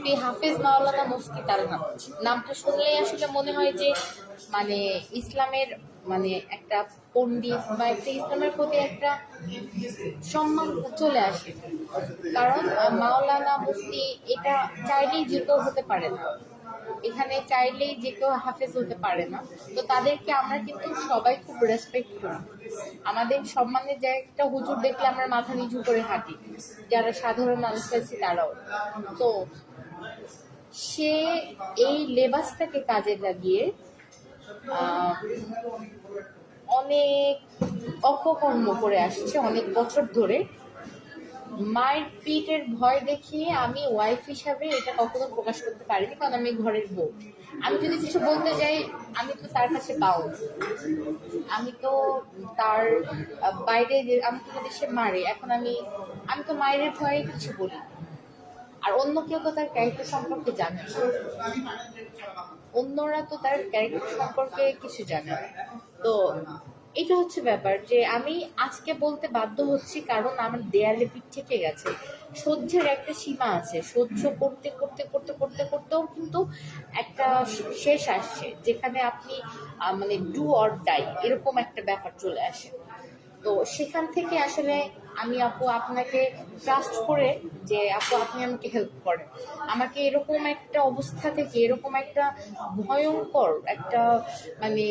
মুফতি হাফিজ মাওলানা মুফতি তার নাম। নামটা শুনলেই আসলে মনে হয় যে মানে ইসলামের মানে একটা পণ্ডিত বা একটা ইসলামের প্রতি একটা সম্মান চলে আসে। কারণ মাওলানা মুফতি এটা চাইলেই যে কেউ হতে পারে না। এখানে চাইলেই যে কেউ হাফেজ হতে পারে না। তো তাদেরকে আমরা কিন্তু সবাই খুব রেসপেক্ট করি। আমাদের সম্মানের জায়গাটা হুজুর দেখলে আমরা মাথা নিচু করে হাঁটি। যারা সাধারণ মানুষ আছে তারাও। তো সে এই লেবাসটাকে কাজে লাগিয়ে অনেক অপকর্ম করে আসছে অনেক বছর ধরে। মায়ের পিঠের ভয় দেখিয়ে আমি ওয়াইফ হিসাবে এটা কখনো প্রকাশ করতে পারিনি, কারণ আমি ঘরের বউ। আমি যদি কিছু বলতে যাই, আমি তো তার কাছে পাও আমি তো তার বাইরে আমি তো যদি সে মারে, এখন আমি আমি তো মায়ের ভয়ে কিছু বলি। আর অন্য কেউ তো তার ক্যারেক্টার সম্পর্কে জানে অন্যরা তো তার ক্যারেক্টার সম্পর্কে কিছু জানে তো এটা হচ্ছে ব্যাপার যে আমি আজকে বলতে বাধ্য হচ্ছি কারণ আমার দেয়ালে পিঠ থেকে গেছে। সহ্যের একটা সীমা আছে। সহ্য করতে করতে করতে করতে, করতেও কিন্তু একটা শেষ আসছে। যেখানে আপনি মানে ডু অর ডাই এরকম একটা ব্যাপার চলে আসে। তো সেখান থেকে আসলে আমি আপু আপনাকে ট্রাস্ট করে যে, আপু, আপনি আমাকে হেল্প করেন। আমাকে এরকম একটা অবস্থা থেকে এরকম একটা ভয়ঙ্কর একটা মানে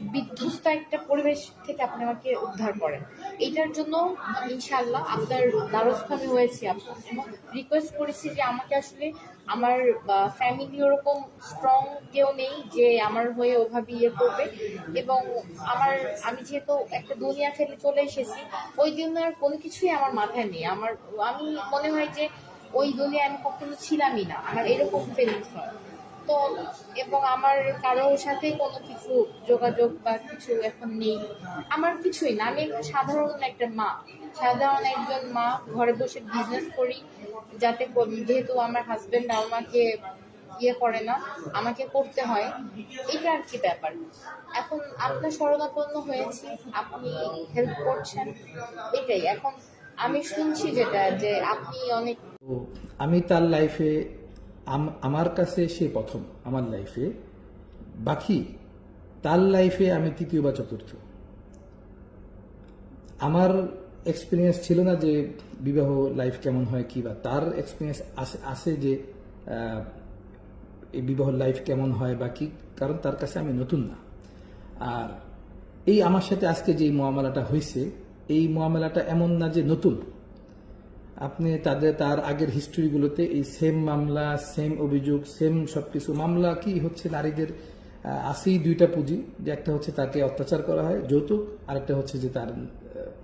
বিধ্বস্ত একটা পরিবেশ থেকে আপনি আমাকে উদ্ধার করেন। এইটার জন্য ইনশাআল্লাহ আপনার দ্বারস্থ আমি হয়েছি আপু। এবং রিকোয়েস্ট করেছি যে আমাকে আসলে আমার ফ্যামিলি ওরকম স্ট্রং কেউ নেই যে আমার হয়ে ওভাবে ইয়ে করবে। এবং আমার, আমি যেহেতু একটা দুনিয়া ফেলে চলে এসেছি, ওই জন্য আর কোনো কিছুই আমার মাথায় নেই। আমার, আমি মনে হয় যে ওই দুনিয়া আমি কখনো ছিলামই না। আমার এরকম ফিলিংস হয়। তো এবং আমার কারোর সাথে কোনো কিছু যোগাযোগ বা কিছু এখন নেই। আমার কিছুই না। আমি একটা সাধারণ একটা মা। সাধারণ একজন মা। ঘরে বসে বিজনেস করি। যাতে যেহেতু আমার হাজবেন্ড আমাকে ইয়ে করে না, আমাকে করতে হয়। এটা আর কি ব্যাপার? এখন আপনার শরণাপন্ন হয়েছি। আপনি হেল্প করছেন। এটাই। এখন আমি শুনছি যেটা যে আপনি অনেক আমি তার লাইফে আমার কাছে সে প্রথম, আমার লাইফে বাকি, তার লাইফে আমি তৃতীয় বা চতুর্থ। আমার এক্সপিরিয়েন্স ছিল না যে বিবাহ লাইফ কেমন হয়, কি বা তার এক্সপিরিয়েন্স আছে যে এই বিবাহ লাইফ কেমন হয় বা কি, কারণ তার কাছে আমি নতুন না। আর এই আমার সাথে আজকে যে মোয়ামেলাটা হয়েছে, এই মোয়ামেলাটা এমন না যে নতুন। আপনি তাদের, তার আগের হিস্ট্রিগুলোতে এই সেম মামলা সেম অভিযোগ সেম সবকিছু, মামলা কি হচ্ছে নারীদের আছেই দুইটা পুঁজি, যে একটা হচ্ছে তাকে অত্যাচার করা হয়, যৌতুক, আরেকটা হচ্ছে যে তার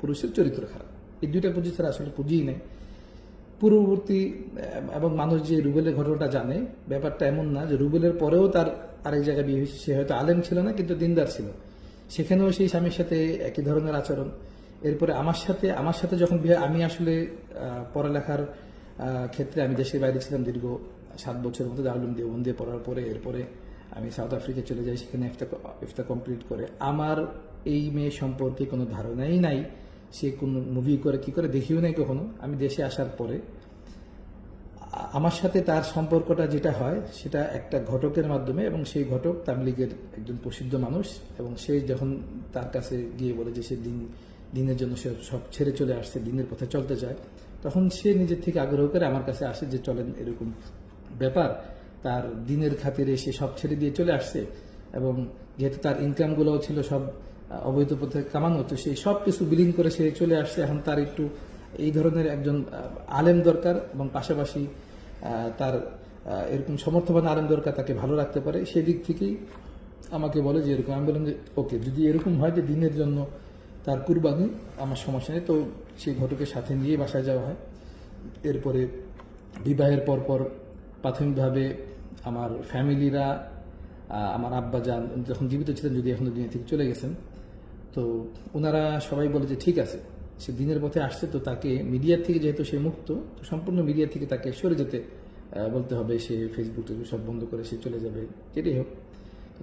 পুরুষের চরিত্র খারাপ। এই দুইটা পুঁজি ছাড়া আসলে পুঁজিই নেই। পূর্ববর্তী এবং মানুষ যে রুবেলের ঘটনাটা জানে, ব্যাপারটা এমন না যে রুবেলের পরেও তার আরেক জায়গায় বিয়ে হয়েছে, সে হয়তো আলেম ছিল না, কিন্তু দিনদার ছিল। সেখানেও সেই স্বামীর সাথে একই ধরনের আচরণ। এরপরে আমার সাথে আমার সাথে যখন বিয়ে, আমি আসলে পড়ালেখার ক্ষেত্রে আমি দেশের বাইরে ছিলাম দীর্ঘ সাত বছরের মতো দারুলুম দেওবন্দি পড়ার পরে, এরপরে আমি সাউথ আফ্রিকা চলে যাই, সেখানে ইফতা ইফতা কমপ্লিট করে। আমার এই মেয়ে সম্পর্কে কোনো ধারণাই নাই, সে কোন মুভি করে, কি করে, দেখিও নাই কখনো। আমি দেশে আসার পরে, আমার সাথে তার সম্পর্কটা যেটা হয়, সেটা একটা ঘটকের মাধ্যমে, এবং সেই ঘটক তাবলিগের একজন প্রসিদ্ধ মানুষ, এবং সে যখন তার কাছে গিয়ে বলে যে সে দিন দিনের জন্য সে সব ছেড়ে চলে আসছে, দিনের পথে চলতে চায় তখন সে নিজের থেকে আগ্রহ করে আমার কাছে আসে যে, চলেন এরকম ব্যাপার। তার দিনের খাতিরে সে সব ছেড়ে দিয়ে চলে আসছে এবং যেহেতু তার ইনকামগুলোও ছিল সব অবৈধ পথে কামানো, তো সেই সব কিছু বিলীন করে সে চলে আসছে। এখন তার একটু এই ধরনের একজন আলেম দরকার এবং পাশাপাশি তার এরকম সমর্থবান আলেম দরকার, তাকে ভালো রাখতে পারে। সেদিক থেকেই আমাকে বলে যে, এরকম আমি বললাম যে, ওকে, যদি এরকম হয় যে দিনের জন্য তার কুরবানি আমার সমস্যা নেই। তো সেই ঘটকের সাথে নিয়ে বাসায় যাওয়া হয়। এরপরে বিবাহের পরপর প্রাথমিকভাবে আমার ফ্যামিলিরা আমার আব্বা যান যখন জীবিত ছিলেন, যদি এখনও দুনিয়া থেকে চলে গেছেন, তো ওনারা সবাই বলে যে, ঠিক আছে, সে দিনের পথে আসছে। তো তাকে মিডিয়া থেকে যেহেতু সে মুক্ত, তো সম্পূর্ণ মিডিয়া থেকে তাকে সরে যেতে বলতে হবে, সে ফেসবুক সব বন্ধ করে সে চলে যাবে। যেটাই হোক।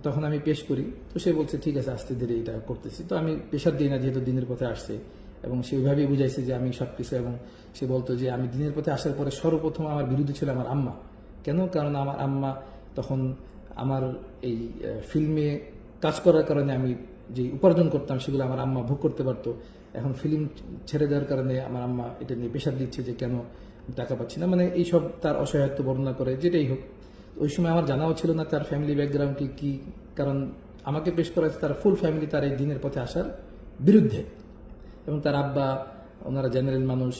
তখন আমি পেশ করি। তো সে বলছে, ঠিক আছে, আস্তে ধীরে এটা করতেছি। তো আমি পেশার দিই না যেহেতু দিনের পথে আসছে এবং সে ওইভাবেই বুঝাইছে যে আমি সব কিছু এবং সে বলতো যে আমি দিনের পথে আসার পরে সর্বপ্রথম আমার বিরুদ্ধে ছিল আমার আম্মা। কেন? কারণ আমার আম্মা তখন আমার এই ফিল্মে কাজ করার কারণে আমি যে উপার্জন করতাম সেগুলো আমার আম্মা ভোগ করতে পারতো। এখন ফিল্ম ছেড়ে দেওয়ার কারণে আমার আম্মা এটা নিয়ে প্রেশার দিচ্ছে যে কেন টাকা পাচ্ছি না। মানে এইসব তার অসহায়ত্ব বর্ণনা করে, যেটাই হোক। ওই সময় আমার জানাও ছিল না তার ফ্যামিলি ব্যাকগ্রাউন্ড কি কি, কারণ আমাকে পেশ করা হয়েছে তার ফুল ফ্যামিলি তার এই দিনের পথে আসার বিরুদ্ধে। এবং তার আব্বা ওনারা জেনারেল মানুষ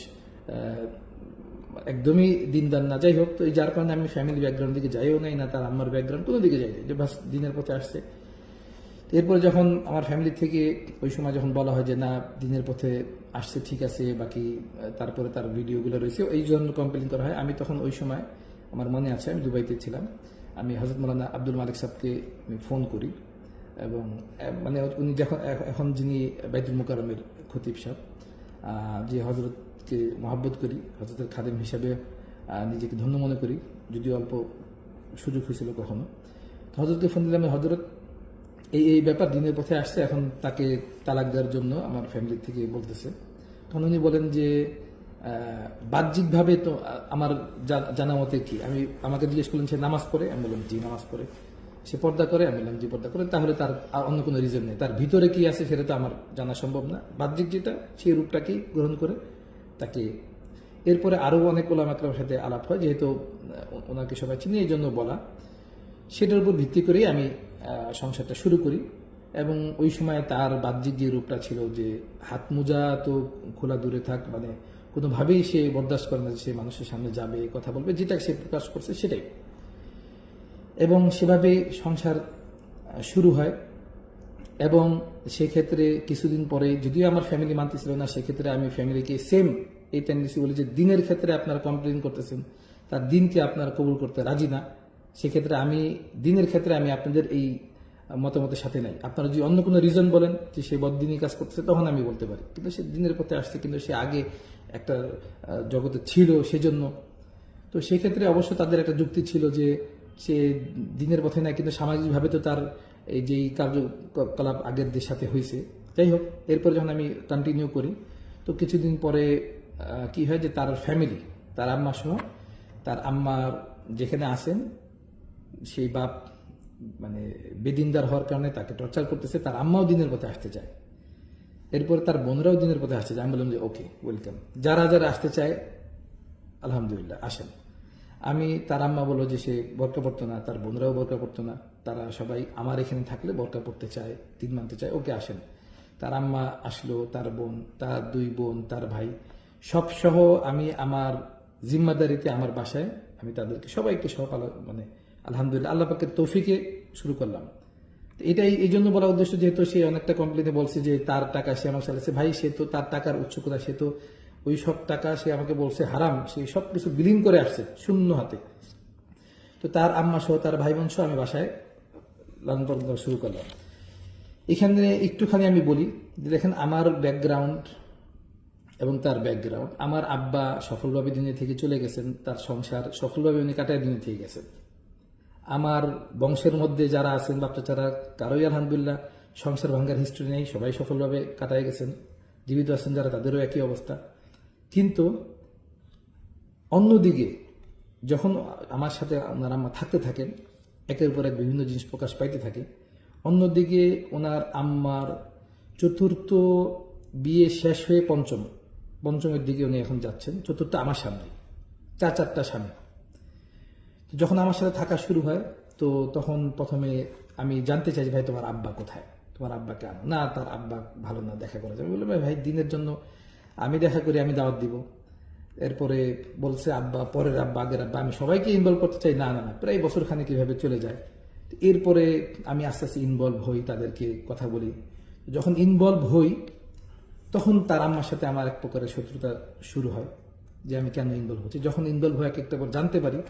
একদমই দিনদার না। যাই হোক, তো যার কারণে আমি ফ্যামিলি ব্যাকগ্রাউন্ড দিকে যাইও নাই, না তার আম্মার ব্যাকগ্রাউন্ড কোনো দিকে যাই যে বাস দিনের পথে আসছে। এরপরে যখন আমার ফ্যামিলি থেকে ওই সময় যখন বলা হয় যে, না, দিনের পথে আসছে, ঠিক আছে, বাকি তারপরে তার ভিডিওগুলো রয়েছে। এই জন্য কমপ্লেন করা হয়। আমি তখন ওই সময় আমার মনে আছে, আমি দুবাইতে ছিলাম। আমি হজরত মৌলানা আব্দুল মালিক সাহেবকে আমি ফোন করি এবং মানে উনি যখন এখন যিনি বাইতুল মোকারমের খতিব সাহেব যে হজরতকে মহাব্বত করি হজরতের খাদেম হিসাবে নিজেকে ধন্য মনে করি, যদিও অল্প সুযোগ হয়েছিল কখনো। তো হজরতকে ফোন দিলাম হজরত এই এই ব্যাপার দিনের পথে আসছে, এখন তাকে তালাক দেওয়ার জন্য আমার ফ্যামিলি থেকে বলতেছে। তখন উনি বলেন যে বাহ্যিকভাবে তো আমার জানা মতে কি? আমি, আমাকে জিজ্ঞেস করলেন, সে নামাজ পড়ে? আমি বললাম, জি, নামাজ পড়ে। সে পর্দা করে? আমি বললাম, জি, পর্দা করে। তাহলে তার আর অন্য কোনো রিজন নেই। তার ভিতরে কি আছে সেটা তো আমার জানা সম্ভব না। বাহ্যিক যেটা, সেই রূপটাকেই গ্রহণ করে? তাকে এরপরে আরও অনেক ওলামাকলামের সাথে আলাপ হয়, যেহেতু ওনাকে সবাই চিনি, এই জন্য বলা। সেটার উপর ভিত্তি করেই আমি সংসারটা শুরু করি। এবং ওই সময় তার বাহ্যিক যে রূপটা ছিল যে হাত মোজা তো খোলা দূরে থাক মানে কোনোভাবেই সে বরদাস্ত করে না যে সে মানুষের সামনে যাবে, কথা বলবে, যেটা সে প্রকাশ করছে সেটাই। এবং সেভাবে সংসার শুরু হয়। এবং সেক্ষেত্রে কিছুদিন পরে, যদিও আমার ফ্যামিলি মানতে মানতেছিল না, সেক্ষেত্রে আমি ফ্যামিলিকে সেম এই টেন্ডেন্সি বলি যে দিনের ক্ষেত্রে আপনারা কমপ্লেন করতেছেন, তার দিনকে আপনারা কবুল করতে রাজি না। সেক্ষেত্রে আমি, দিনের ক্ষেত্রে আমি আপনাদের এই মতামতের সাথে নাই। আপনারা যদি অন্য কোনো রিজন বলেন যে সে বদিনই কাজ করতেছে, তখন আমি বলতে পারি। কিন্তু সে দিনের পথে আসছে, কিন্তু সে আগে একটা জগতে ছিল সেজন্য। তো সেক্ষেত্রে অবশ্য তাদের একটা যুক্তি ছিল যে সে দিনের পথে না কিন্তু সামাজিকভাবে তো তার এই যে কার্যকলাপ আগের দের সাথে হয়েছে যাই হোক, এরপর যখন আমি কন্টিনিউ করি, তো কিছুদিন পরে কি হয় যে তার ফ্যামিলি তার আম্মা সহ তার আম্মার যেখানে আসেন সেই বাপ মানে বেদিনদার হওয়ার কারণে তাকে টর্চার করতেছে, তার আম্মাও দিনের পথে আসতে চায়। এরপর তার বোনরাও দিনের পথে আসছে আমি বললাম যে ওকে ওয়েলকাম যারা যারা আসতে চায়, আলহামদুলিল্লাহ, আসেন। আমি, তার আম্মা বলল যে, সে বরকা পড়তো না। তার বোনরাও বরকা পড়তো না। তারা সবাই আমার এখানে থাকলে বরকা পড়তে চায়, তিন মানতে চায়, ওকে আসেন। তার আম্মা আসলো, তার বোন, তার দুই বোন, তার ভাই সব সহ আমি আমার জিম্মাদারিতে আমার বাসায় আমি তাদেরকে সবাইকে সকাল মানে আলহামদুলিল্লাহ, আল্লাহ পাকের তৌফিকে শুরু করলাম। এটাই এই জন্য বলা উদ্দেশ্য যেহেতু সে অনেকটা কমপ্লেনে বলছে যে তার টাকা সে আমার চালাচ্ছে ভাই, সে তো তার টাকার উৎস কোথায় সে তো ওই সব টাকা সে আমাকে বলছে হারাম, সে সব কিছু বিলীন করে আসছে শূন্য হাতে। তো তার আম্মা সহ তার ভাই বোন সহ আমি বাসায় লালন পালন করা শুরু করলাম। এখানে একটুখানি আমি বলি যে দেখেন আমার ব্যাকগ্রাউন্ড এবং তার ব্যাকগ্রাউন্ড আমার আব্বা সফলভাবে দিনে থেকে চলে গেছেন, তার সংসার সফলভাবে উনি কাটায় দিনে থেকে গেছেন। আমার বংশের মধ্যে যারা আছেন বাচ্চা যারা কারোই আলহামদুলিল্লাহ সংসার ভাঙ্গার হিস্ট্রি নেই, সবাই সফলভাবে কাটায় গেছেন, জীবিত আছেন যারা, তাদেরও একই অবস্থা। কিন্তু অন্যদিকে যখন আমার সাথে ওনার আম্মা থাকতে থাকেন, একের পর এক বিভিন্ন জিনিস প্রকাশ পাইতে থাকে, অন্যদিকে ওনার আম্মার চতুর্থ বিয়ে শেষ হয়ে পঞ্চম, পঞ্চমের দিকে উনি এখন যাচ্ছেন, চতুর্থ আমার সামনে চার চারটা স্বামী তো যখন আমার সাথে থাকা শুরু হয়, তো তখন প্রথমে আমি জানতে চাই ভাই, তোমার আব্বা কোথায়? তোমার আব্বাকে আনো না, তার আব্বা ভালো না, দেখা করা যাবে। বলে, ভাই দিনের জন্য আমি দেখা করি, আমি দাওয়াত দিব। এরপরে বলছে, আব্বা, পরের আব্বা, আগের আব্বা, আমি সবাইকে ইনভলভ করতে চাই। না না না, প্রায় বছর খানে কীভাবে চলে যায়। এরপরে আমি আস্তে আস্তে ইনভলভ হই, তাদেরকে কথা বলি। যখন ইনভলভ হই, তখন তার আম্মার সাথে আমার এক প্রকারের শত্রুতা শুরু হয়, যে আমি কেন ইনভলভ হচ্ছি। যখন ইনভলভ হয়ে এক একটা জানতে পারি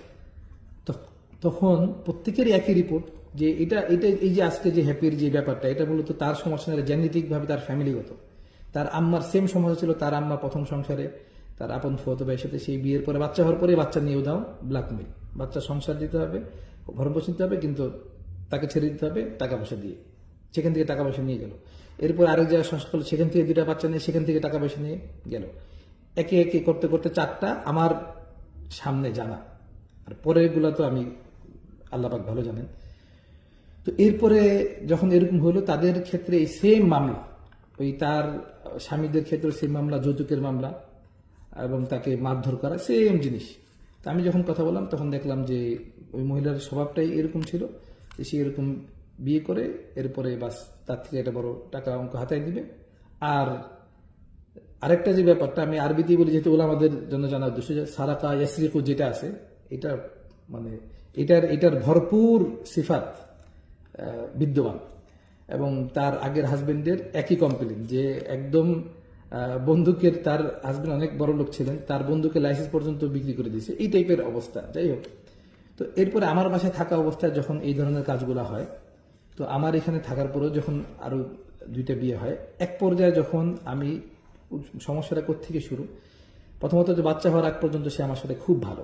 তখন প্রত্যেকেরই একই রিপোর্ট যে এটা এটা এই যে আজকে যে হ্যাপির যে ব্যাপারটা, এটা মূলত তার সমস্যা না জেনেটিক ভাবে তার ফ্যামিলিগত তার আম্মার সেম সমস্যা ছিল তার আম্মা প্রথম সংসারে, তার আপন ফুয়ত ভাইয়ের সাথে সেই বিয়ের পরে বাচ্চা হওয়ার পরে বাচ্চা নিয়েও দাও ব্ল্যাকমেল বাচ্চা সংসার দিতে হবে ভরণ পোষণ হবে, কিন্তু তাকে ছেড়ে দিতে হবে, টাকা পয়সা দিয়ে। সেখান থেকে টাকা পয়সা নিয়ে গেল। এরপর আরেক জায়গায় সংসার করল, সেখান থেকে দুটা বাচ্চা নিয়ে, সেখান থেকে টাকা পয়সা নিয়ে গেল। একে একে করতে করতে চারটা আমার সামনে জানা। আর পরেরগুলো তো আমি আল্লাপাক ভালো জানেন। তো এরপরে যখন এরকম হলো তাদের ক্ষেত্রে এই সেম মামলা, ওই তার স্বামীদের ক্ষেত্রে সেম মামলা, যৌতুকের মামলা এবং তাকে মারধর করা সেম জিনিস। তা আমি যখন কথা বললাম, তখন দেখলাম যে ওই মহিলার স্বভাবটাই এরকম ছিল যে সে এরকম বিয়ে করে, এরপরে বাস তার থেকে একটা বড় টাকা অঙ্ক হাতায় দিবে। আর আরেকটা যে ব্যাপারটা আমি আরবিতেই বলি, যেহেতু ওলা আমাদের জন্য উদ্দেশ্য যে সারাকা ইয়াসরিকু যেটা আছে এটা মানে এটার এটার ভরপুর সিফাত বিদ্যমান। এবং তার আগের হাজবেন্ডের একই কমপ্লেন যে একদম আহ, বন্দুকের তার হাজবেন্ড অনেক বড় লোক ছিলেন তার বন্দুকের লাইসেন্স পর্যন্ত বিক্রি করে দিয়েছে। এই টাইপের অবস্থা। যাই হোক তো এরপরে আমার বাসায় থাকা অবস্থায় যখন এই ধরনের কাজগুলো হয় তো আমার এখানে থাকার পরেও যখন আরও দুইটা বিয়ে হয় এক পর্যায়ে যখন আমি সমস্যাটা থেকে শুরু প্রথমত যে বাচ্চা হওয়ার আগ পর্যন্ত সে আমার সাথে খুব ভালো।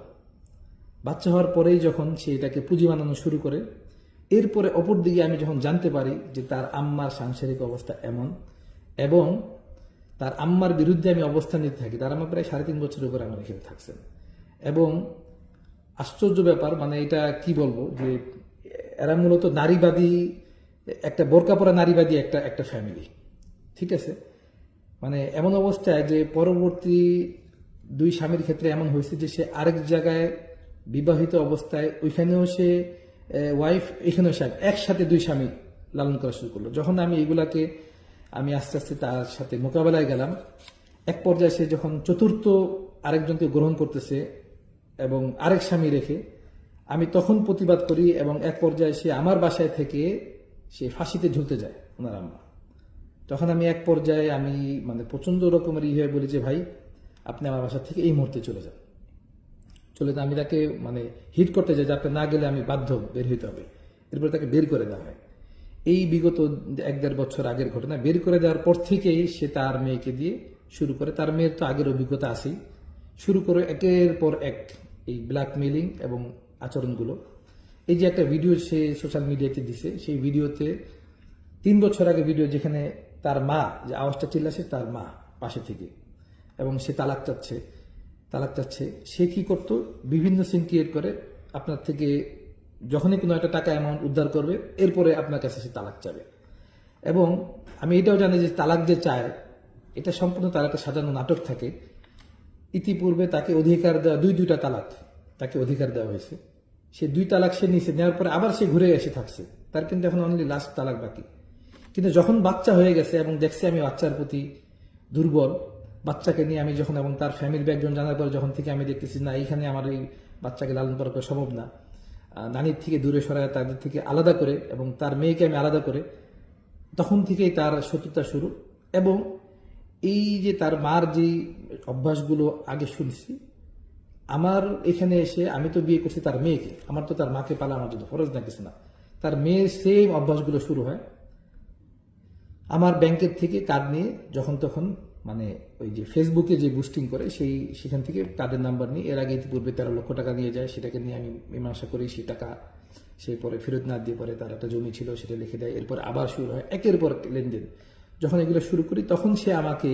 বাচ্চা হওয়ার পরেই যখন সে এটাকে পুঁজি বানানো শুরু করে, এরপরে অপর দিকে আমি যখন জানতে পারি যে তার আম্মার সাংসারিক অবস্থা এমন এবং তার আম্মার বিরুদ্ধে আমি অবস্থান নিতে থাকি, তার আমার প্রায় সাড়ে তিন বছরের উপরে আমার এখানে থাকছেন। এবং আশ্চর্য ব্যাপার মানে এটা কি বলব যে এরা মূলত নারীবাদী, একটা বোরকা পরা নারীবাদী একটা একটা ফ্যামিলি ঠিক আছে? মানে এমন অবস্থায় যে পরবর্তী দুই স্বামীর ক্ষেত্রে এমন হয়েছে যে সে আরেক জায়গায় বিবাহিত অবস্থায় ওইখানেও সে ওয়াইফ এখানেও সে একসাথে দুই স্বামী লালন করা শুরু করল। যখন আমি এগুলাকে, আমি আস্তে আস্তে তার সাথে মোকাবেলায় গেলাম, এক পর্যায়ে সে যখন চতুর্থ আরেকজনকে গ্রহণ করতেছে এবং আরেক স্বামী রেখে, আমি তখন প্রতিবাদ করি এবং এক পর্যায়ে সে আমার বাসায় থেকে সে ফাঁসিতে ঝুলতে যায় ওনার আম্মা। তখন আমি এক পর্যায়ে আমি মানে প্রচণ্ড রকমের ইয়ে বলি যে, ভাই, আপনি আমার বাসা থেকে এই মুহূর্তে চলে যান। চলে আমি তাকে মানে হিট করতে যাই যে আপনি না গেলে আমি বাধ্য বের হইতে হবে। এরপরে তাকে বের করে দেওয়া হয়। এই বিগত এক দেড় বছর আগের ঘটনা, বের করে দেওয়ার পর থেকেই সে তার মেয়েকে দিয়ে শুরু করে, তার মেয়ের তো আগের অভিজ্ঞতা আছেই, শুরু করে একের পর এক এই ব্ল্যাকমেলিং এবং আচরণগুলো। এই যে একটা ভিডিও সে সোশ্যাল মিডিয়াতে দিছে, সেই ভিডিওতে তিন বছর আগে ভিডিও যেখানে তার মা, যে আওয়াজটা চিল্লাছে, তার মা পাশে থেকে এবং সে তালাক চাচ্ছে। তালাক চাচ্ছে, সে কি করতো? বিভিন্ন সিন ক্রিয়েট করে, আপনার থেকে যখনই কোনো একটা টাকা অ্যামাউন্ট উদ্ধার করবে, এরপরে আপনার কাছে সে তালাক চাবে। এবং আমি এটাও জানি যে তালাক যে চায়, এটা সম্পূর্ণ তার একটা সাজানো নাটক থাকে। ইতিপূর্বে তাকে অধিকার দেওয়া, দুই দুইটা তালাক তাকে অধিকার দেওয়া হয়েছে। সে দুই তালাক সে নিয়েছে, নেওয়ার পরে আবার সে ঘুরে এসে থাকছে। তার কিন্তু এখন অনলি লাস্ট তালাক বাকি। কিন্তু যখন বাচ্চা হয়ে গেছে এবং দেখছি আমি বাচ্চার প্রতি দুর্বল বাচ্চাকে নিয়ে আমি যখন এবং তার ফ্যামিলি ব্যাকজন জানার পর যখন থেকে আমি দেখতেছি, না, এইখানে আমার এই বাচ্চাকে লালন পালন করা সম্ভব না। নানির থেকে দূরে সরায়, তাদের থেকে আলাদা করে এবং তার মেয়েকে আমি আলাদা করে তখন থেকেই তার শত্রুতা শুরু এবং এই যে তার মার যে অভ্যাসগুলো আগে শুনছি, আমার এখানে এসে আমি তো বিয়ে করছি তার মেয়েকে, আমার তো তার মাকে পালা আমার জন্য ফরজ না, কিছু না। তার মেয়ের সেম অভ্যাসগুলো শুরু হয়। আমার ব্যাংকের থেকে কার্ড নিয়ে যখন তখন মানে ওই যে ফেসবুকে যে বুস্টিং করে, সেই, সেখান থেকে তাদের নাম্বার নিয়ে, এর আগে ইতিপূর্বে তেরো লক্ষ টাকা নিয়ে যায়, সেটাকে নিয়ে আমি মীমাংসা করি সেই টাকা সে পরে ফেরত না দিয়ে পরে তার একটা জমি ছিল, সেটা লিখে দেয়, এরপর আবার শুরু হয়, একের পর লেনদেন। যখন এগুলো শুরু করি, তখন সে আমাকে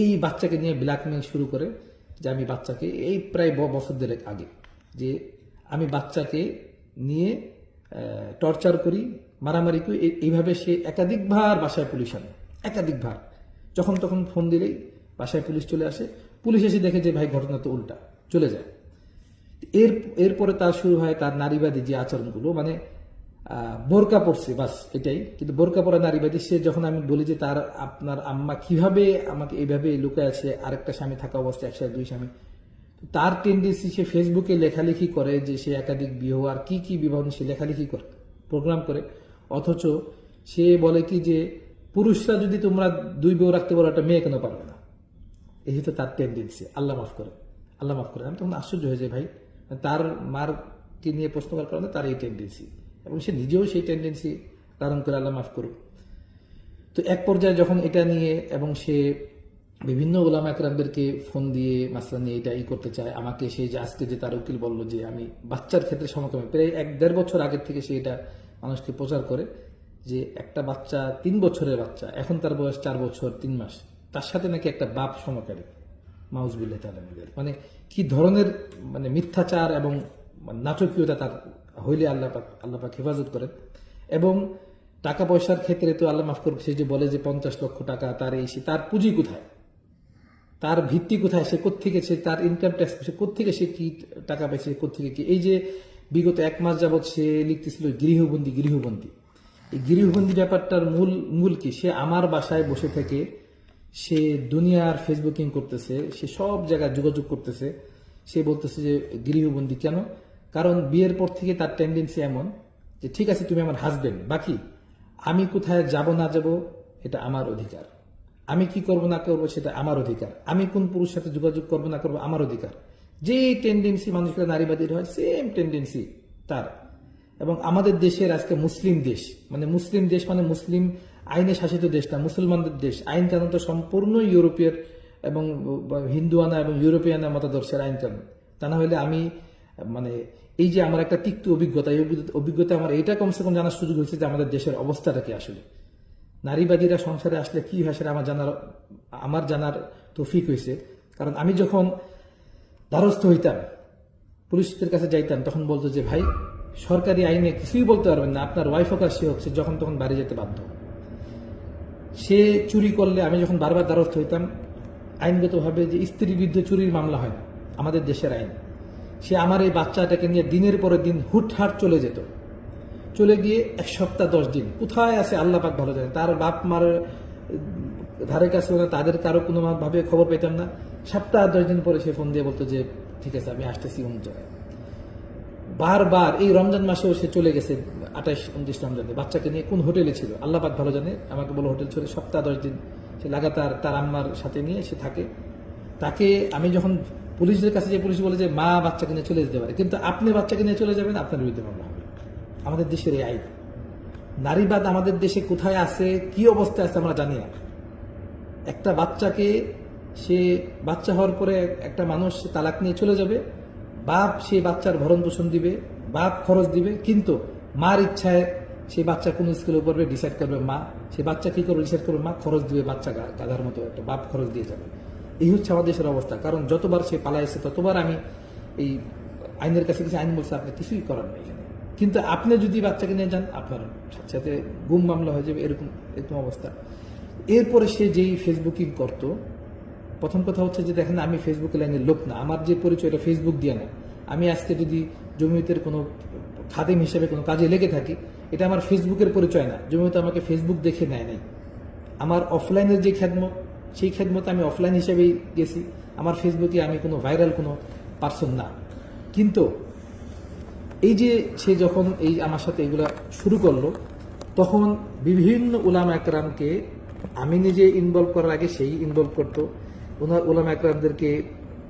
এই বাচ্চাকে নিয়ে ব্ল্যাকমেল শুরু করে যে আমি বাচ্চাকে এই প্রায় বছর দেড়েক আগে যে আমি বাচ্চাকে নিয়ে টর্চার করি, মারামারি করি এইভাবে সে একাধিকবার বাসায় পুলিশ আনে, একাধিকবার। যখন তখন ফোন দিলেই বাসায় পুলিশ চলে আসে। পুলিশ এসে দেখে যে, ভাই, ঘটনা তো উল্টা। চলে যায়। এর, এরপরে তার শুরু হয় তার নারীবাদী যে আচরণগুলো মানে বোরকা পড়ছে বাস, এটাই। কিন্তু বোরকা পরা নারীবাদী, সে যখন আমি বলি যে, তার, আপনার আম্মা কীভাবে আমাকে এইভাবে লুকায় আছে, আরেকটা স্বামী থাকা অবস্থায়, একসাথে দুই স্বামী? তার টেন্ডেন্সি সে ফেসবুকে লেখালেখি করে যে, সে একাধিক বিবাহ, আর কি কি বিবাহ সে লেখালেখি করে প্রোগ্রাম করে। অথচ সে বলে কি যে পুরুষরা যদি তোমরা দুই বউ রাখতে পারো, একটা মেয়ে কেন পারবে না? এই হচ্ছে তার টেন্ডেন্সি আল্লাহ মাফ করে। আল্লাহ মাফ করে। আমি তখন আশ্চর্য হয়ে যাই, ভাই। তার মারকে নিয়ে প্রশ্ন করার কারণে তার এই টেন্ডেন্সি এবং সে নিজেও সেই টেন্ডেন্সি ধারণ করে আল্লাহ মাফ করুক। তো এক পর্যায়ে যখন এটা নিয়ে এবং সে বিভিন্ন ওলামা একরামদেরকে ফোন দিয়ে, মাসলা নিয়ে এটা ই করতে চায়, আমাকে সেই যে আজকে যে তার উকিল বলল যে আমি বাচ্চার ক্ষেত্রে সমকামী, প্রায় এক দেড় বছর আগের থেকে সে এটা মানুষকে প্রচার করে যে একটা বাচ্চা তিন বছরের বাচ্চা, এখন তার বয়স চার বছর, তিন মাস, তার সাথে নাকি একটা বাপ সমকারী মাউজবিল্লা তাদের মানে কি ধরনের মানে মিথ্যাচার এবং নাটকীয়তা তার হইলে আল্লাহ পাক আল্লাহ পাক হেফাজত করেন। এবং টাকা পয়সার ক্ষেত্রে তো আল্লাহ মাফ করবে সে যে বলে যে পঞ্চাশ লক্ষ টাকা, তার এই তার পুঁজি কোথায়? তার ভিত্তি কোথায়? সে কোত্থেকে সে, তার ইনকাম ট্যাক্স সে কোত্থেকে সে কি টাকা পাইছে কোত্থেকে কি? এই যে বিগত এক মাস যাবৎ সে লিখতেছিল গৃহবন্দী গৃহবন্দী। এই গৃহবন্দি ব্যাপারটার মূল মূল কি? সে আমার বাসায় বসে থেকে সে দুনিয়ার ফেসবুকিং করতেছে, সে সব জায়গায় যোগাযোগ করতেছে। সে বলতেছে যে, গৃহবন্দি কেন? কারণ বিয়ের পর থেকে তার টেন্ডেন্সি এমন যে, ঠিক আছে, তুমি আমার হাজবেন্ড বাকি? আমি কোথায় যাব না যাব, এটা আমার অধিকার। আমি কি করব না করব, সেটা আমার অধিকার। আমি কোন পুরুষ সাথে যোগাযোগ করব না করব, আমার অধিকার। যে টেন্ডেন্সি মানুষের নারীবাদীর হয় সেম টেন্ডেন্সি তার। এবং আমাদের দেশের আজকে মুসলিম দেশ মানে মুসলিম দেশ মানে মুসলিম আইনে শাসিত দেশ না, মুসলমানদের দেশ। আইন কানুন তো সম্পূর্ণ ইউরোপীয় এবং হিন্দুয়ানা এবং ইউরোপিয়ানা মতাদর্শের আইন কানুন। তা না হলে আমি মানে এই যে আমার একটা তিক্ত অভিজ্ঞতা, এই অভিজ্ঞতা- আমার এটা কমসে কম জানার সুযোগ হয়েছে যে আমাদের দেশের অবস্থাটা কি আসলে। নারীবাদীরা সংসারে আসলে কি হয় সেটা আমার জানার আমার জানার তৌফিক হয়েছে। কারণ আমি যখন দ্বারস্থ হইতাম পুলিশদের কাছে যাইতাম, তখন বলতো যে, ভাই সরকারি আইনে কিছুই বলতে পারবেন না। আপনার ওয়াইফ হোক সে হচ্ছে যখন তখন বাড়ি যেতে বাধ্য। সে চুরি করলে আমি যখন বারবার দ্বারস্থ হইতাম, আইনগতভাবে যে স্ত্রীর বিরুদ্ধে চুরির মামলা হয় না, আমাদের দেশের আইন। সে আমার এই বাচ্চাটাকে নিয়ে দিনের পরে দিন হুটহাট চলে যেত। চলে গিয়ে এক সপ্তাহ, দশ দিন, কোথায় আছে আল্লাহ পাক ভালো জানে তার বাপ মার ধারে কাছে না তাদের কারও কোনোভাবে খবর পেতাম না। সপ্তাহ, দশ দিন পরে সে ফোন দিয়ে বলতো যে, ঠিক আছে, আমি আসতেছি অমুক জায়গায়। বারবার এই রমজান মাসেও সে চলে গেছে আঠাইশ, উনত্রিশ রমজানে। বাচ্চাকে নিয়ে কোন হোটেলে ছিল? আল্লাহ পাক ভালো জানে, আমাকে বলো হোটেল ছিল সপ্তাহ দশ দিন সে লাগাতার তার আম্মার সাথে নিয়ে সে থাকে। তাকে আমি যখন পুলিশদের কাছে যে পুলিশ বলে যে, মা বাচ্চাকে নিয়ে চলে যেতে পারে। কিন্তু আপনি বাচ্চাকে নিয়ে চলে যাবেন, আপনার বিরুদ্ধে মামলা হবে। আমাদের দেশের এই আইন। নারীবাদ আমাদের দেশে কোথায় আছে, কি অবস্থায় আছে আমরা জানি না। একটা বাচ্চাকে সে, বাচ্চা হওয়ার পরে একটা মানুষ তালাক নিয়ে চলে যাবে বাপ সেই বাচ্চার ভরণ পোষণ দিবে, বাপ খরচ দিবে, কিন্তু মার ইচ্ছায় সেই বাচ্চা কোন স্কুলে পড়বে ডিসাইড করবে, মা সে বাচ্চা কি করবে ডিসাইড করবে, মা খরচ দিবে বাচ্চা গাধার মতো একটা, বাপ খরচ দিয়ে যাবে। এই হচ্ছে আমাদের দেশের অবস্থা। কারণ যতবার সে পালাইছে, ততবার আমি এই আইনের কাছে কিছু আইন বলছে, আপনি কিছুই করার নেই কিন্তু আপনি যদি বাচ্চাকে নিয়ে যান, আপনার সাথে সাথে গুম মামলা হয়ে যাবে, এরকম এরকম অবস্থা। এরপরে সে যেই ফেসবুকিং করতো প্রথম কথা হচ্ছে যে দেখেন, আমি ফেসবুক লাইনের লোক না। আমার যে পরিচয়, এটা ফেসবুক দিয়ে না আমি আজকে যদি জমিয়তের কোনো খাদেম হিসেবে কোনো কাজে লেগে থাকি, এটা আমার ফেসবুকের পরিচয় না। জমিয়ত আমাকে ফেসবুক দেখে নেয় নাই। আমার অফলাইনের যে খ্যাদম সেই খেদমত আমি অফলাইন হিসেবেই গেছি। আমার ফেসবুকে আমি কোনো ভাইরাল কোনো পার্সন না। কিন্তু এই যে সে যখন এই আমার সাথে এগুলা শুরু করল, তখন বিভিন্ন উলামা একরামকে আমি নিজে ইনভলভ করার আগে সেই ইনভলভ করতো। ওনার উলামা একরামদেরকে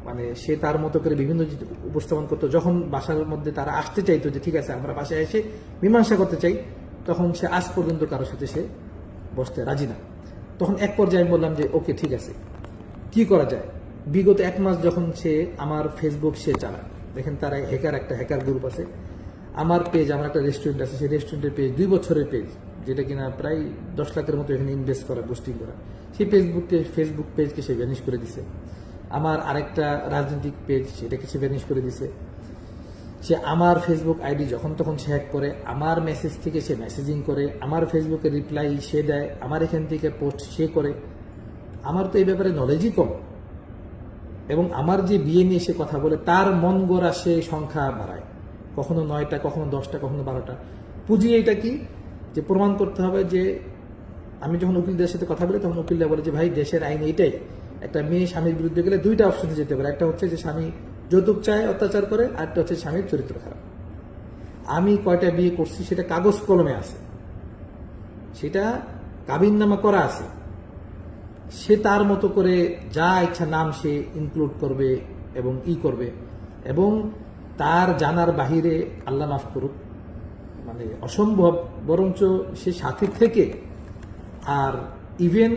মানে সে তার মতো করে বিভিন্ন উপস্থাপন করতো। যখন বাসার মধ্যে তারা আসতে চাইতো যে, ঠিক আছে, আমরা বাসায় এসে মীমাংসা করতে চাই, তখন সে আজ পর্যন্ত কারোর সাথে সে বসতে রাজি না। তখন এক পর্যায়ে আমি বললাম যে, ওকে, ঠিক আছে। কি করা যায়? বিগত এক মাস যখন সে আমার ফেসবুক সে চালায়। দেখেন তার হ্যাকার একটা হ্যাকার গ্রুপ আছে। আমার পেজ আমার একটা রেস্টুরেন্ট আছে। সেই রেস্টুরেন্টের পেজ দুই বছরের পেজ যেটা কিনা প্রায় দশ লাখের মতো এখানে ইনভেস্ট করা বুস্টিং করা। সেই ফেসবুককে ফেসবুক পেজকে সে ভ্যানিশ করে দিছে। আমার আরেকটা রাজনৈতিক পেজ সেটাকে সে ভ্যানিশ করে দিছে। সে আমার ফেসবুক আইডি যখন তখন সে হ্যাক করে, আমার মেসেজ থেকে সে মেসেজিং করে, আমার ফেসবুকে রিপ্লাই সে দেয়, আমার এখান থেকে পোস্ট সে করে। আমার তো এই ব্যাপারে নলেজই কম। এবং আমার যে বিয়ে নিয়ে সে কথা বলে, তার মন গড়া সে সংখ্যা বাড়ায়। কখনো নয়টা, কখনো দশটা, কখনো বারোটা। পুঁজি এটা কি? যে প্রমাণ করতে হবে যে আমি যখন উকিলদের সাথে কথা বলি, তখন উকিলরা বলে যে, ভাই, দেশের আইন এইটাই। একটা মেয়ে স্বামীর বিরুদ্ধে গেলে দুইটা অপশনে যেতে পারে। একটা হচ্ছে যে, স্বামী যৌতুক চায়, অত্যাচার করে, আর একটা হচ্ছে স্বামীর চরিত্র খারাপ। আমি কয়টা বিয়ে করছি, সেটা কাগজ কলমে আছে। সেটা কাবিন কাবিননামা করা আছে। সে তার মতো করে যা ইচ্ছা নাম সে ইনক্লুড করবে এবং ই করবে। এবং তার জানার বাহিরে আল্লাহ মাফ করুক মানে অসম্ভব, বরঞ্চ সে সাথে থেকে আর ইভেন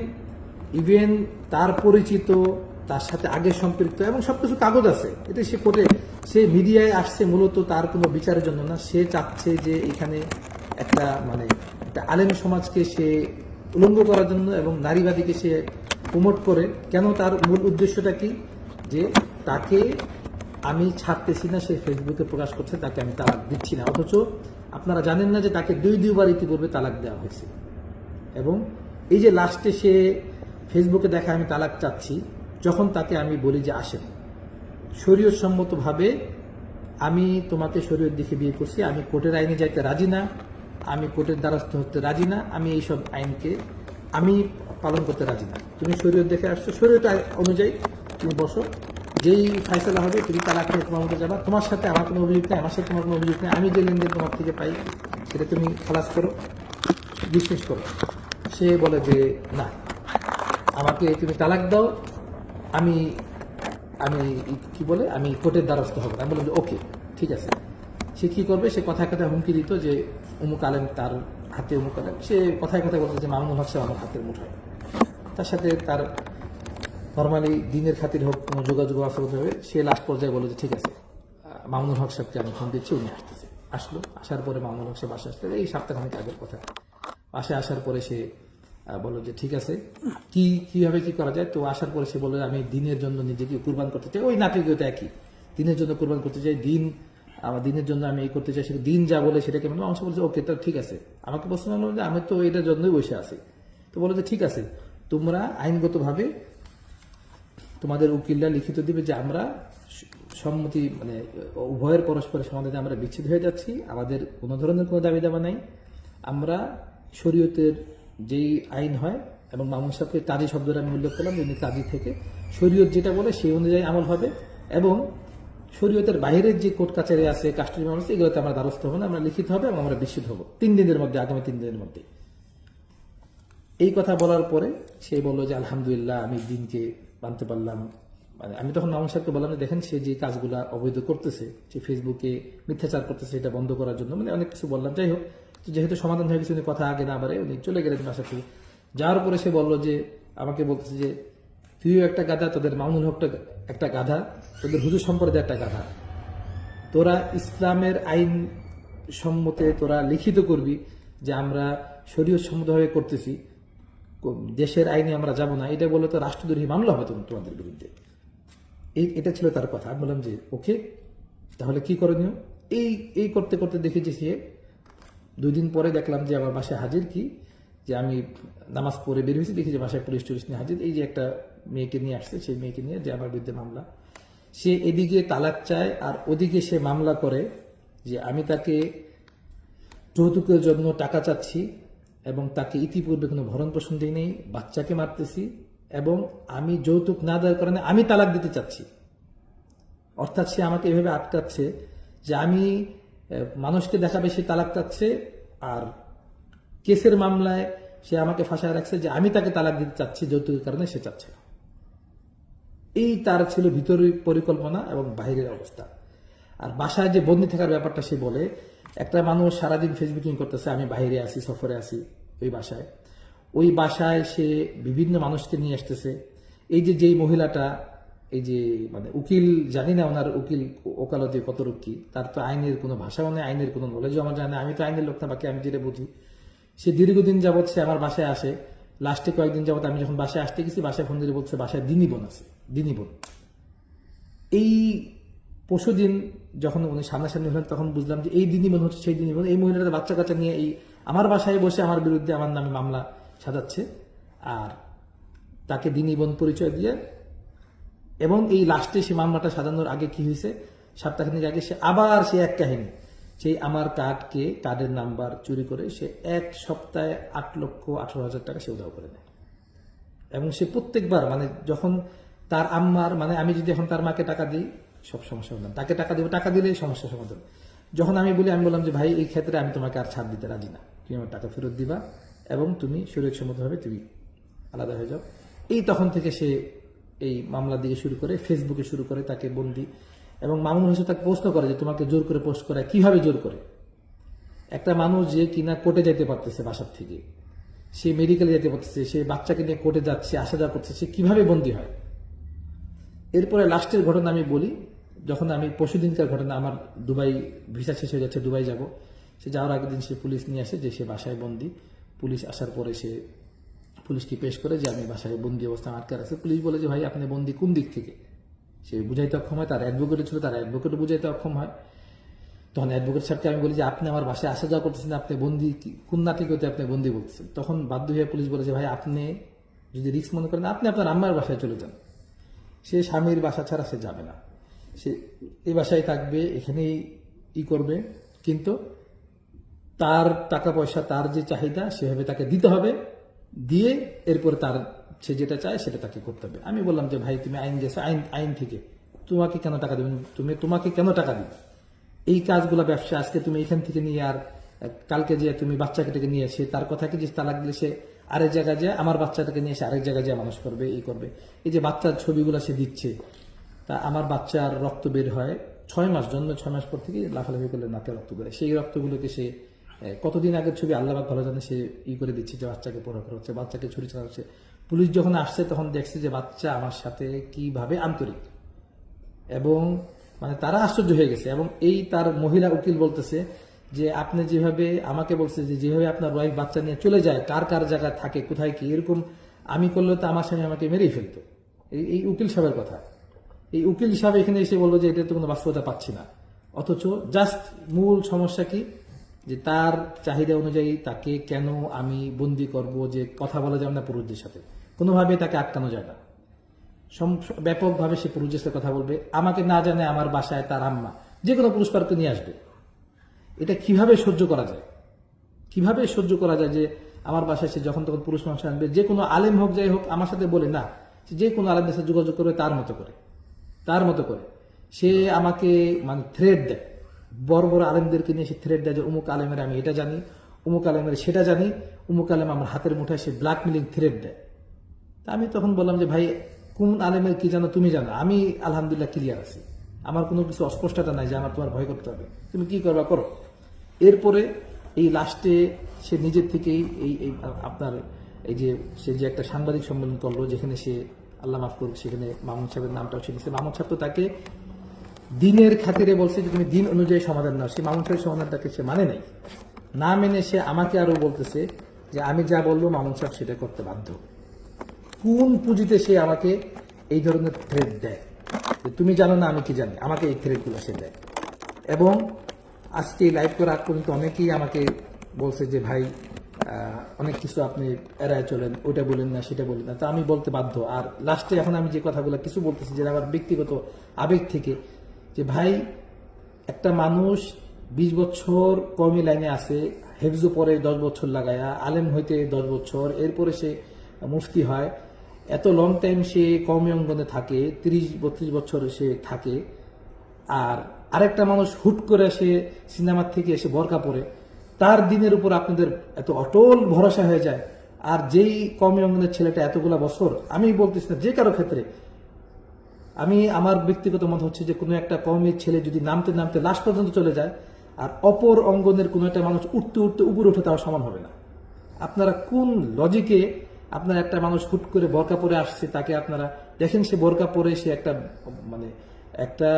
ইভেন তার পরিচিত, তার সাথে আগে সম্পৃক্ত এবং সবকিছু কাগজ আছে। এটা সে করে, সে মিডিয়ায় আসছে মূলত তার কোনো বিচারের জন্য না। সে চাচ্ছে যে এখানে একটা মানে একটা আলেম সমাজকে সে উলঙ্গ করার জন্য এবং নারীবাদীকে সে প্রমোট করে। কেন তার মূল উদ্দেশ্যটা কি? যে তাকে আমি ছাড়তেছি না, সে ফেসবুকে প্রকাশ করছে, তাকে আমি তালাক দিচ্ছি না। অথচ আপনারা জানেন না যে তাকে দুই দুইবার ইতিপূর্বে তালাক দেওয়া হয়েছে। এবং এই যে লাস্টে সে ফেসবুকে দেখা আমি তালাক চাচ্ছি, যখন তাকে আমি বলি যে আসেন। শরীয়ত সম্মতভাবে আমি তোমাকে শরীয়ত দিকে বিয়ে করছি, আমি কোর্টের আইনে যাইতে রাজি না, আমি কোর্টের দ্বারস্থ হতে রাজি না, আমি এইসব আইনকে আমি পালন করতে রাজি না। তুমি শরীয়ত দেখে আসছো, শরীয়ত অনুযায়ী তুমি বসো। যেই ফাইসলা হবে তুমি তালাক নিয়ে তোমার মধ্যে যাবা। তোমার সাথে আমার কোনো অভিযোগ নেই, আমার সাথে তোমার কোনো অভিযোগ নেই। আমি যে লেনদেন তোমার থেকে পাই, সেটা তুমি খালাস করো ডিসমিস করো। সে বলে যে না আমাকে তুমি তালাক দাও আমি আমি কি বলে আমি কোর্টের দ্বারস্থ হব। আমি বললাম যে ওকে ঠিক আছে। সে কী করবে? সে কথায় কথায় হুমকি দিত যে অমুক আলেম তার হাতে অমুক আলেম। সে কথায় কথায় বলতো যে মামুন হচ্ছে আমার হাতের মুঠোয়। তার সাথে তার নর্মালি দিনের খাতির হোক কোনো যোগাযোগ আসতে হবে সে লাস্ট পর্যায়ে বলে যে ঠিক আছে আহ, মামুনুল হক সাহেবকে আমি ফোন দিচ্ছি উনি আসতেছে। আসলো আসার পরে মামুনুল হক সাহেব আসতে আসলে এই সপ্তাহখানিক আগের কথা। বাসায় আসার পরে সে বলল যে ঠিক আছে। কি, কীভাবে কি করা যায়? তো আসার পরে সে বলল, আমি দিনের জন্য নিজেকে কুরবান করতে চাই। ওই নাটকীয়তা একই। দিনের জন্য কুরবান করতে চাই, দিন, আমার দিনের জন্য আমি এই করতে চাই দিন যা বলে সেটাকে মানে অংশ বলছে, ওকে তো ঠিক আছে। আমাকে প্রশ্ন হলো যে, আমি তো এটার জন্যই বসে আছি। তো বলো যে, ঠিক আছে, তোমরা আইনগতভাবে তোমাদের উকিলরা লিখিত দিবে যে, আমরা সম্মতি মানে উভয়ের পরস্পরের সমাধানে আমরা বিচ্ছেদ হয়ে যাচ্ছি, আমাদের কোনো ধরনের কোনো দাবি দাবা নাই। আমরা শরীয়তের যেই আইন হয় এবং মামুন সাহেবকে কাজী শব্দটা আমি উল্লেখ করলাম উনি কাজী থেকে, শরীয়ত যেটা বলে সেই অনুযায়ী আমল হবে এবং শরীয়তের বাইরের যে কোর্ট কাছারি আছে, কাস্টডি মামলা আছে, এগুলোতে আমরা দ্বারস্থ হব না, আমরা লিখিত হবে এবং আমরা বিস্মিত হব তিন দিনের মধ্যে, আগামী তিন দিনের মধ্যে। এই কথা বলার পরে সে বলল যে, আলহামদুলিল্লাহ, আমি দিনকে মানতে পারলাম। মানে আমি তখন মামুন সাহেবকে বললাম যে দেখেন, সে যে কাজগুলা অবৈধ করতেছে সে ফেসবুকে মিথ্যাচার করতেছে, এটা বন্ধ করার জন্য। মানে অনেক কিছু বললাম। যাই হোক যেহেতু সমাধান হয়ে গেছে, উনি কথা আগে না বাড়ে উনি চলে গেলেন বাসা থেকে যাওয়ার পরে সে বলল যে, আমাকে বলতেছে যে, তুইও একটা গাধা, তোদের মামুন হকটা একটা গাধা, তোদের হুজুর সম্প্রদায় একটা গাধা। তোরা ইসলামের আইন সম্মতে তোরা লিখিত করবি যে, আমরা শরীয় সম্মতভাবে করতেছি, দেশের আইনে আমরা যাব না, এটা বলে তো রাষ্ট্রদ্রোহী মামলা হবে তোমা- তোমাদের বিরুদ্ধে। এই এটা ছিল তার কথা। আমি বললাম যে, ওকে, তাহলে কি করণীয়? এই এই করতে করতে দেখেছি সে দুই দিন পরে দেখলাম যে আমার বাসায় হাজির কি? যে আমি নামাজ পড়ে বের হয়েছি, দেখি যে বাসায় পুলিশ টুলিশ নিয়ে হাজির। এই যে একটা মেয়েকে নিয়ে আসছে, সেই মেয়েকে নিয়ে যে আমার বিরুদ্ধে মামলা। সে এদিকে তালাক চায় আর ওদিকে সে মামলা করে যে আমি তাকে যৌতুকের জন্য টাকা চাচ্ছি এবং তাকে ইতিপূর্বে কোনো ভরণ পোষণ দিই নেই, বাচ্চাকে মারতেছি এবং আমি যৌতুক না দেওয়ার কারণে আমি তালাক দিতে চাচ্ছি। অর্থাৎ সে আমাকে এভাবে আটকাচ্ছে যে আমি মানুষকে দেখাবে সে তালাক চাচ্ছে আর কেসের মামলায় সে আমাকে ফাঁসায় রাখছে যে আমি তাকে তালাক দিতে চাচ্ছি, যৌতুকের কারণে সে চাচ্ছে না। এই তার ছিল ভিতরে পরিকল্পনা এবং বাইরের অবস্থা। আর বাসায় যে বন্দি থাকার ব্যাপারটা সে বলে, একটা মানুষ সারাদিন ফেসবুকিং করতেছে, আমি বাইরে আসি সফরে আসি ওই বাসায়। ওই বাসায় সে বিভিন্ন মানুষকে নিয়ে আসতেছে। এই যে যেই মহিলাটা এই যে মানে উকিল, জানি না ওনার উকিল, ওকালতি কত কি, তার তো আইনের কোনো ভাষাও নেই, আইনের কোনো নলেজও আমার জানে আমি তো আইনের লোক না, বাকি আমি যেটা বুঝি। সে দীর্ঘদিন যাবৎ সে আমার বাসায় আসে লাস্টে কয়েকদিন যাবৎ আমি যখন বাসায় আসতে গেছি, বাসায় ফোন দিয়ে বলছে, বাসায় দিনই বোন আছে, দিনই বোন। এই পরশুদিন যখন উনি সামনাসামনি হলেন, তখন বুঝলাম যে এই দিনী বোন হচ্ছে, সেই দিনই বোন। এই মহিলাটা বাচ্চা কাচ্চা নিয়ে এই আমার বাসায় বসে আমার বিরুদ্ধে আমার নামে মামলা সাজাচ্ছে, আর তাকে দিনই বোন পরিচয় দিয়ে এবং এই লাস্টে সে মামলাটা সাজানোর আগে কি হয়েছে? সপ্তাহখানিক আগে সে আবার সে এক কাহিনী। সেই আমার কার্ডকে, কার্ডের নাম্বার চুরি করে সে এক সপ্তাহে আট লক্ষ আঠারো হাজার টাকা সে উধাও করে নেয়। এবং সে প্রত্যেকবার মানে যখন তার আম্মার মানে আমি যদি এখন তার মাকে টাকা দিই, সব সমস্যা সমাধান। তাকে টাকা দেবো, টাকা দিলেই সমস্যা সমাধান। যখন আমি বলি, আমি বললাম যে, ভাই, এই ক্ষেত্রে আমি তোমাকে আর ছাড় দিতে রাজি না। তুমি আমার টাকা ফেরত দিবা এবং তুমি শরীর সম্মতভাবে তুমি আলাদা হয়ে যাও। এই তখন থেকে সে এই মামলা দিয়ে শুরু করে ফেসবুকে শুরু করে তাকে বন্দি। এবং মামুন হোসেন তাকে প্রশ্ন করে যে, তোমাকে জোর করে পোস্ট করায় কীভাবে জোর করে? একটা মানুষ যে কিনা কোর্টে যেতে পারতেছে বাসার থেকে, সে মেডিকেলে যেতে পারতেছে, সে বাচ্চাকে নিয়ে কোর্টে যাচ্ছে, আসা যাওয়া করছে, সে কীভাবে বন্দী হয়? এরপরে লাস্টের ঘটনা আমি বলি, যখন আমি পরশুদিনকার ঘটনা, আমার দুবাই ভিসা শেষ হয়ে যাচ্ছে, দুবাই যাব। সে যাওয়ার আগের দিন সে পুলিশ নিয়ে আসে যে সে বাসায় বন্দি। পুলিশ আসার পরে সে পুলিশকে পেশ করে যে আমি বাসায় বন্দি অবস্থা আটকে রাখছি। পুলিশ বলে যে, ভাই, আপনি বন্দি কোন দিক থেকে? সে বুঝাইতে অক্ষম হয়, তার অ্যাডভোকেট ছিল, তার অ্যাডভোকেটও বুঝাইতে অক্ষম হয়। তখন অ্যাডভোকেট সাহেবকে আমি বলি যে, আপনি আমার বাসায় আসা যাওয়া করতেছেন, আপনি বন্দি কোন নাটিকতে আপনি বন্দি বলতেছেন? তখন বাধ্য হয়ে পুলিশ বলে যে, ভাই, আপনি যদি রিক্স মনে করেন, আপনি আপনার আম্মার বাসায় চলে যান। সে স্বামীর বাসা ছাড়া সে যাবে না। সে এই বাসায় থাকবে, এখানেই ই করবে। কিন্তু তার টাকা পয়সা, তার যে চাহিদা, সেভাবে তাকে দিতে হবে। দিয়ে এরপরে তার সে যেটা চায় সেটা তাকে করতে হবে। আমি বললাম যে, ভাই, তুমি আইন গেছো, আইন আইন থেকে। তোমাকে কেন টাকা দেবে তুমি, তোমাকে কেন টাকা দিবে? এই কাজগুলো ব্যবসা আজকে তুমি এখান থেকে নিয়ে আর, কালকে যে তুমি বাচ্চাকে বাচ্চাটাকে নিয়ে এসে, তার কথাকে যে তালাক দিলে সে আরেক জায়গায় যায়, আমার বাচ্চাটাকে নিয়ে এসে আরেক জায়গায় যায়, মানুষ করবে, এই করবে? এই যে বাচ্চার ছবিগুলো সে দিচ্ছে, তা আমার বাচ্চার রক্ত বের হয় ছয় মাস জন্ম ছয় মাস পর থেকে লাফালাফি করলে নাকে রক্ত বেরোয়। সেই রক্তগুলোকে সে কতদিন আগের ছবি আল্লাহ ভালো জানে সে ই করে দিচ্ছে যে বাচ্চাকে পড়া করাচ্ছে বাচ্চাকে ছুরি চালাচ্ছে পুলিশ যখন আসছে তখন দেখছে যে বাচ্চা আমার সাথে কীভাবে আন্তরিক। এবং মানে তারা আশ্চর্য হয়ে গেছে এবং এই তার মহিলা উকিল বলতেছে যে আপনি যেভাবে আমাকে বলছে যে যেভাবে আপনার ওয়াইফ বাচ্চা নিয়ে চলে যায়, কার কার জায়গায় থাকে, কোথায় কি, এরকম আমি করলে তো আমার স্বামী আমাকে মেরেই ফেলতো। এই এই উকিল সাহেবের কথা। এই উকিল সাহেব এখানে এসে বলল যে এটা তো কোনো বাস্তবতা পাচ্ছি না। অথচ জাস্ট মূল সমস্যা কি? যে তার চাহিদা অনুযায়ী তাকে কেন আমি বন্দি করব, যে কথা বলা যাবে না পুরুষদের সাথে। কোনোভাবে তাকে আটকানো যায় না। ব্যাপকভাবে সে পুরুষদের সাথে কথা বলবে। আমাকে না জানে আমার বাসায় তার আম্মা, যে কোনো পুরুষ পার্কে নিয়ে আসবে। এটা কীভাবে সহ্য করা যায়? কীভাবে সহ্য করা যায় যে আমার বাসায় সে যখন তখন পুরুষ মানুষ আনবে যে কোনো আলেম হোক, যাই হোক, আমার সাথে বলে না যে কোনো আলেমদের সাথে যোগাযোগ করবে তার মতো করে। তার মতো করে। সে আমাকে মানে থ্রেড দেয়। বড় বড় আলেমদেরকে নিয়ে সে থ্রেড দেয় যে, অমুক আলেমের আমি এটা জানি, অমুক আলেমের সেটা জানি, অমুক আলেম আমার হাতের মুঠায় সে ব্ল্যাকমেলিং থ্রেড দেয়। তা আমি তখন বললাম যে, ভাই, কোন আলেমের কি জানো তুমি জানো? আমি আলহামদুলিল্লাহ ক্লিয়ার আছি। আমার কোনো কিছু অস্পষ্টতা নাই যে আমার তোমার ভয় করতে হবে। তুমি কি করবা? করো। এরপরে এই লাস্টে সে নিজের থেকেই এই এই, আপনার এই যে, সে যে একটা সাংবাদিক সম্মেলন করল, যেখানে সে, আল্লাহ মাফ করুক, সেখানে মামুন সাহেবের নামটাও সে দিচ্ছে মামুন সাহেব তো তাকে দিনের খাতিরে বলছে যে তুমি দিন অনুযায়ী সমাধান নাও। সে মামুন সাহেব সমাধানটাকে সে মানে নাই। না মেনে সে আমাকে আরও বলতেছে যে আমি যা বলব মামুন সাহেব সেটা করতে বাধ্য। কোন পুঁজিতে সে আমাকে এই ধরনের থ্রেড দেয়? যে তুমি জানো না, আমি কি জানি? আমাকে এই থ্রেডগুলো সে দেয়। এবং আজকে লাইভ করার আগ পর্যন্ত অনেকেই আমাকে বলছে যে, ভাই অনেক কিছু আপনি এড়ায় চলেন ওটা বলেন না, সেটা বলেন না। তো আমি বলতে বাধ্য। আর লাস্টে এখন আমি যে কথাগুলো কিছু বলতেছি, যেটা আমার ব্যক্তিগত আবেগ থেকে যে ভাই, একটা মানুষ বিশ বছর কর্মী লাইনে আছে, হেফজু পরে দশ বছর লাগায়া, আলেম হইতে দশ বছর, এরপরে সে মুফতি হয়, এত লং টাইম সে কর্মী অঙ্গনে থাকে, তিরিশ, বত্রিশ বছর সে থাকে। আর আরেকটা মানুষ হুট করে সে সিনেমার থেকে এসে বরকা পরে তার দিনের উপর আপনাদের এত অটল ভরসা হয়ে যায়। আর যেই কর্মী অঙ্গনের ছেলেটা এতগুলা বছর, আমি বলতেছি না যে কারও ক্ষেত্রে আমি আমার ব্যক্তিগত মত হচ্ছে যে কোনো একটা কর্মীর ছেলে যদি নামতে নামতে লাস্ট পর্যন্ত চলে যায়, আর অপর অঙ্গনের কোনো একটা মানুষ উঠতে উঠতে উপরে উঠে তাও সমান হবে না। আপনারা কোন লজিকে আপনার একটা মানুষ হুট করে বরকা পরে আসছে, তাকে আপনারা দেখেন সে বরকা পরে সে একটা মানে একটা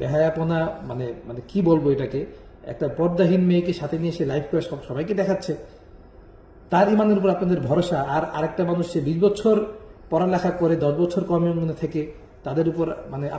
বেহায়াপনা মানে মানে কি বলব এটাকে, একটা পর্দাহীন মেয়েকে সাথে নিয়ে সে লাইফ করে সব, সবাইকে দেখাচ্ছে। তার ইমানের উপর আপনাদের ভরসা, আর আরেকটা মানুষ সে বিশ বছর পড়ালেখা করে দশ বছর অঙ্গনে থেকে তাদের উপর মানে